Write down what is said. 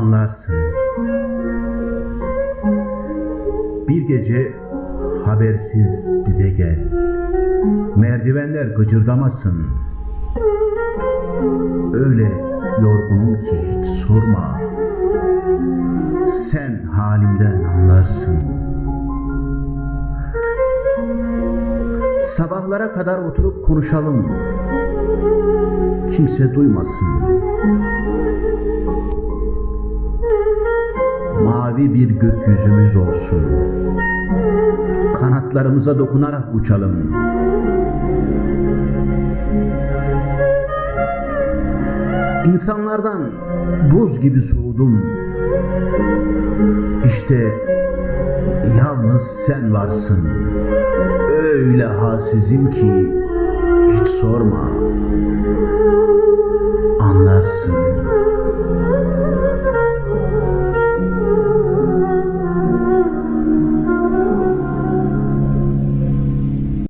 anlarsın. Bir gece habersiz bize gel. Merdivenler gıcırdamasın. Öyle yorgunum ki hiç sorma. Sen halimden anlarsın. Sabahlara kadar oturup konuşalım. Kimse duymasın. mavi bir gökyüzümüz olsun. Kanatlarımıza dokunarak uçalım. İnsanlardan buz gibi soğudum. İşte yalnız sen varsın. Öyle halsizim ki hiç sorma. Anlarsın.